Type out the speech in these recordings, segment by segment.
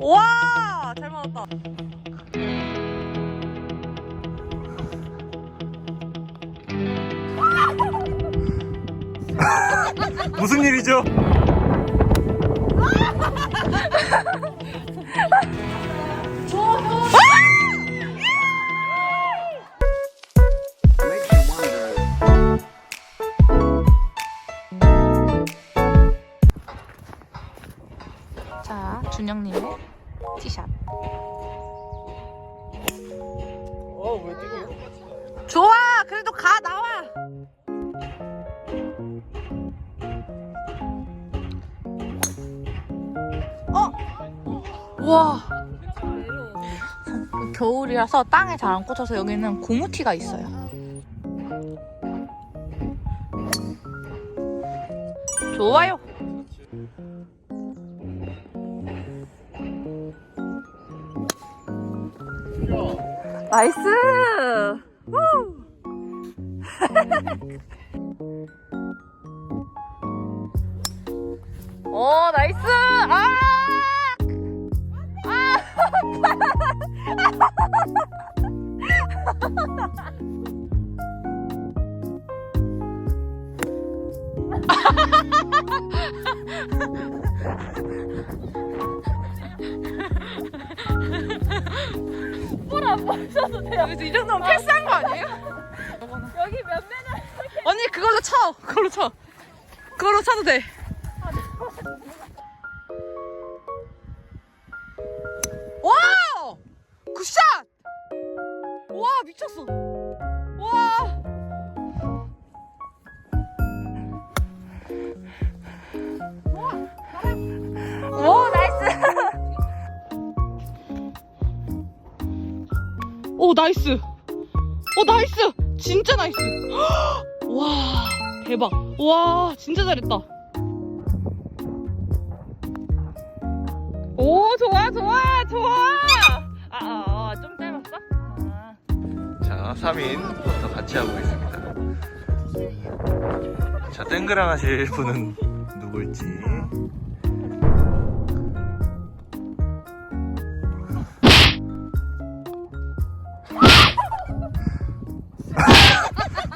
와, 잘 맞았다. 무슨 일이죠? 자, 준영님의 티샷. 뛰게? 좋아, 그래도 가 나와. 어, 와. 겨울이라서 땅에 잘 안 꽂혀서 여기는 고무티가 있어요. 좋아요. 나이스. 우! 오 나이스. 아. 여기서 이 정도면 패스한 거 아니에요? 여기 몇 메달? 언니 그걸로 쳐. 그걸로 쳐. 그걸로 쳐도 돼. 오 나이스. 오 나이스. 진짜 나이스. 와 대박 와 진짜 잘했다 오 좋아 좋아 좋아 아좀 짧았어? 아. 자 3인부터 같이 하고 있습니다. 자 땡그랑 하실 분은 누굴지.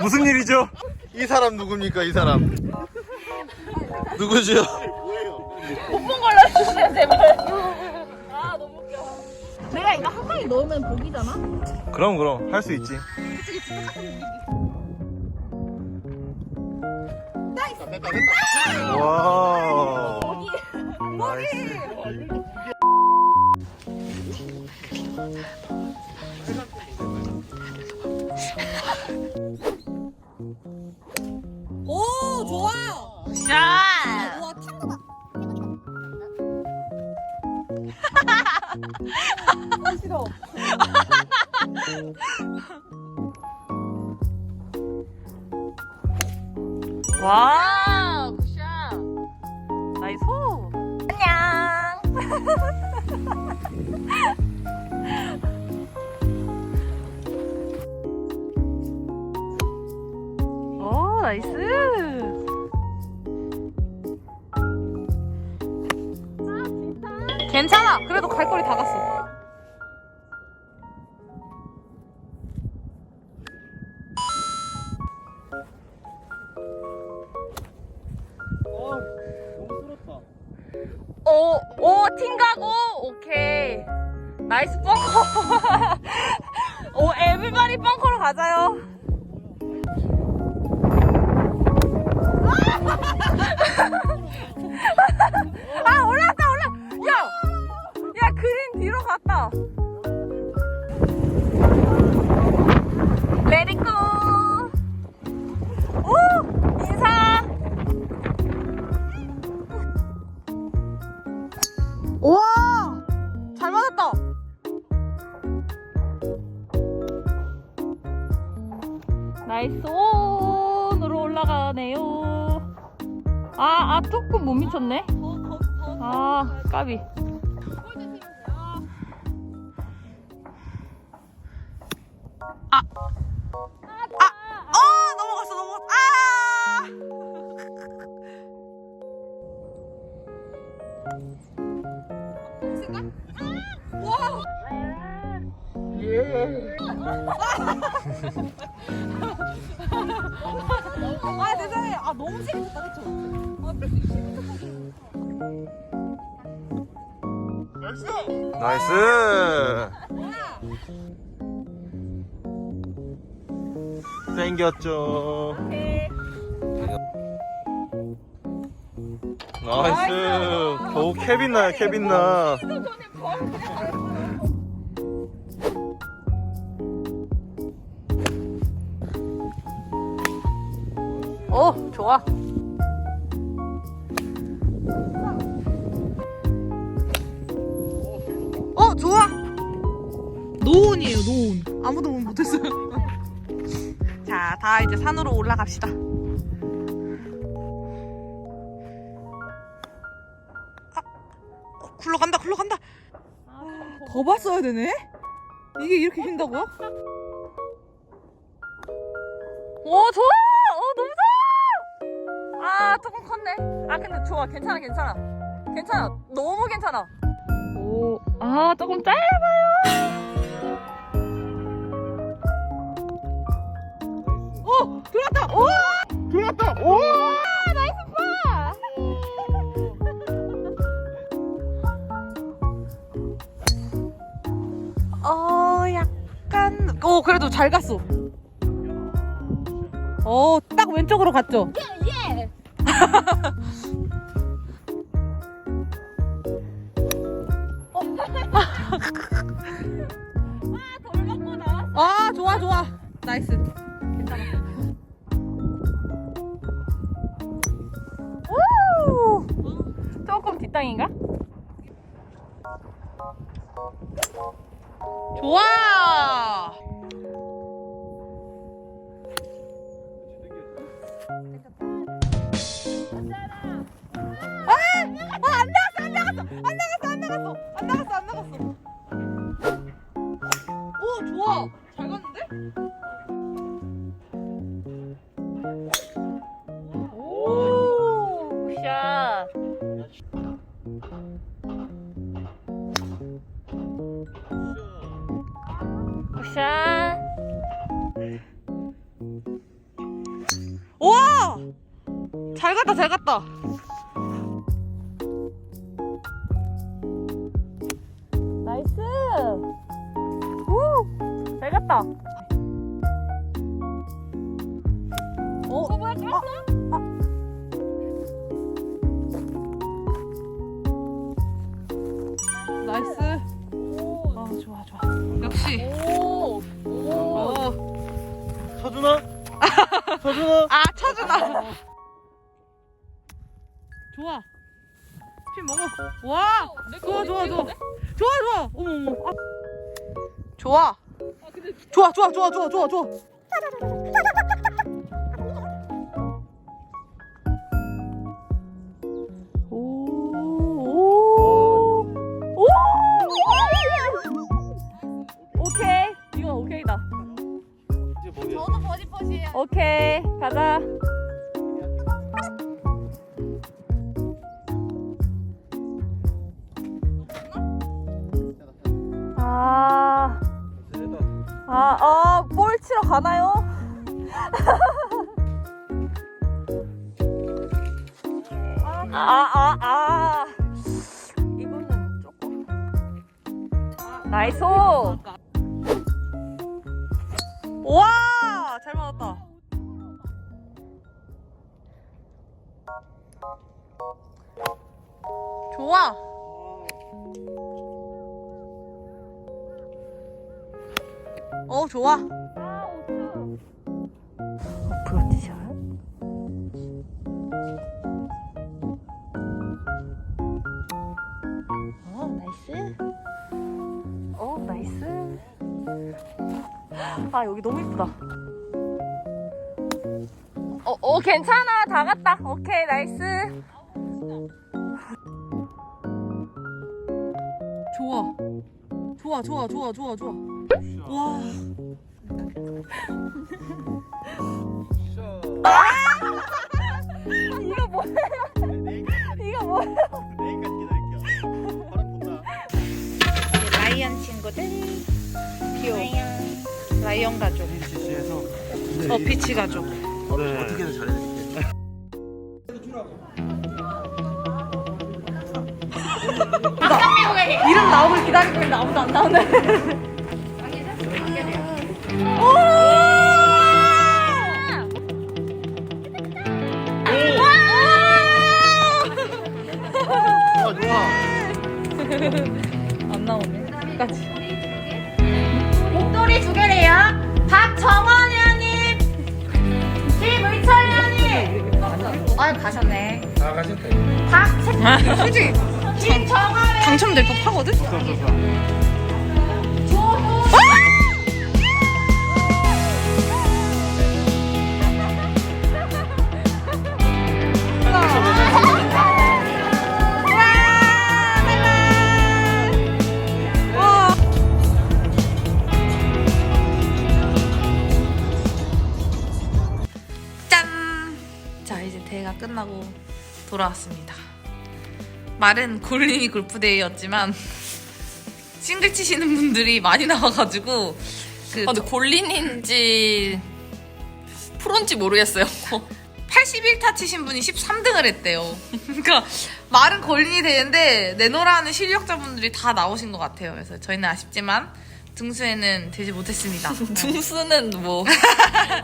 무슨 일이죠? 이 사람 누굽니까 이 사람 누구죠? 못본 걸로 해주세요 제발. 아 너무 웃겨. 내가 이거 한 방에 넣으면 복이잖아. 그럼 그럼 할 수 있지. 와. 나이스. 싫어. 와 굿샷. 나이스. 안녕. 오 나이스 괜찮아 그래도 갈 거리 다 갔어 오, 오, 팀 가고, 오케이. 나이스 벙커. 오, 에브리바디 벙커로 가자요. 레디고. 오, 인사. 우와! 잘 맞았다! 나이스 온으로 올라가네요. 아, 아, 조금 못 미쳤네. 아, 까비. 아! 아 세상에 아 너무 재밌었다 그쵸? 나이스. 땡겼죠. 나이스. 겨우 케빈 나야, 케빈 나. 어 좋아. 어 좋아. 노온이에요 노온. 아무도 못 못했어요. 자, 다 이제 산으로 올라갑시다. 굴러간다 굴러간다. 더 봤어야 되네. 이게 이렇게 휜다고요? 오 좋아! 어 너무 좋아! 아 조금 컸네. 아 근데 좋아 괜찮아 괜찮아 괜찮아 너무 괜찮아. 오, 아 조금 짧아요. 어 들어왔다. 오 들어왔다! 오! 어, 그래도 잘 갔어. 어, 딱 왼쪽으로 갔죠? 예. 아돌 맞고 나왔어. 아, 좋아, 좋아. 나이스. 오! 조금 뒷땅인가? 좋아! 아! 오, 샷. 샷. 와! 잘 갔다, 잘 갔다. 우! 잘 갔다. 어, 뭐야, 찍었어? 나이스. 오, 아, 좋아, 좋아. 역시. 오, 오. 어. 서준아? 서준아? 아, 쳐주다. 좋아. 핀 먹어. 와! 좋아, 좋아, 좋아. 좋아, 좋아. 어머, 어머. 아. 좋아. 좋아, 좋아, 좋아, 좋아, 좋아, 좋아. 오. 오케이. 이건 오케이다. 저도 버디퍼시에요. 오케이. 가자. 아, 어, 볼 치러 가나요? 아, 아, 아. 이거는 조금. 나이스. 와! 잘 맞았다. 좋아. 어, 좋아. 프로티샷. 어, 나이스. 어, 나이스. 아, 여기 너무 이쁘다. 어, 어, 괜찮아. 다 갔다. 오케이, 나이스. 좋아 좋아 좋아 좋아 좋아. 와. 아, 이거 뭐예요? 이거 뭐예요? 라이언 친구들? 귀여워. 라이언. 가족. 네, 어 비치 가족. 네. 어떻게든 잘해 드릴게. 이름 나오길 기다리고 있는데 아무도 안 나오네. 아 좋아. 안 나오네. 끝까지. 목도리 두 개래요. 박정원 의원님, 김의철 의원님. 아 가셨네. 아 가셨다. 박 솔직히 당첨될 법하거든. 끝나고 돌아왔습니다. 말은 골린이 골프데이였지만 싱글 치시는 분들이 많이 나와가지고 그 아, 근데 골린인지 프로인지 모르겠어요. 81타 치신 분이 13등을 했대요. 그러니까 말은 골린이 되는데 내노라는 실력자분들이 다 나오신 것 같아요. 그래서 저희는 아쉽지만 등수에는 되지 못했습니다. 등수는 뭐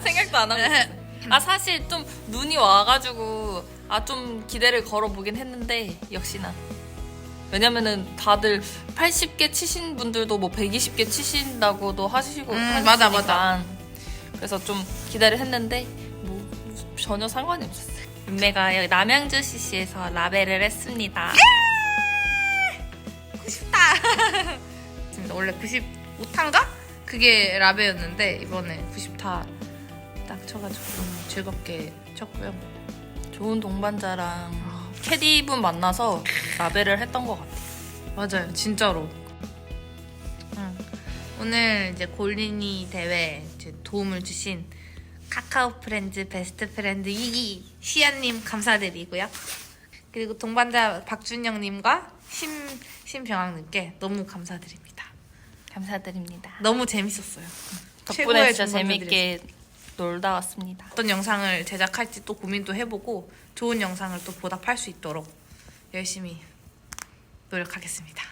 생각도 안 하고 있어요. 아 사실 좀 눈이 와가지고 아 좀 기대를 걸어보긴 했는데 역시나 왜냐면은 다들 80개 치신 분들도 뭐 120개 치신다고도 하시고 음, 맞아, 맞아. 그래서 좀 기대를 했는데 뭐 전혀 상관이 없었어요. 윤매가 여기 남양주 CC에서 라벨을 했습니다. 맞습니다. 원래 95타인가? 그게 라베였는데 이번에 90타 딱 쳐가지고 즐겁게 쳤고요. 좋은 동반자랑 캐디분 만나서 라벨을 했던 것 같아요. 맞아요, 진짜로. 응. 오늘 이제 골린이 대회 이제 도움을 주신 카카오 프렌즈 베스트 프렌드 이기 시안님 감사드리고요. 그리고 동반자 박준영님과 심 심병학님께 너무 감사드립니다. 감사드립니다. 너무 재밌었어요. 덕분에 최고의 진짜 동반자들이었어요. 재밌게 놀다 왔습니다. 어떤 영상을 제작할지 또 고민도 해보고 좋은 영상을 또 보답할 수 있도록 열심히 노력하겠습니다.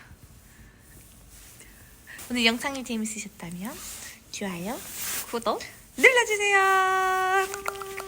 오늘 영상이 재밌으셨다면 좋아요 구독 눌러주세요.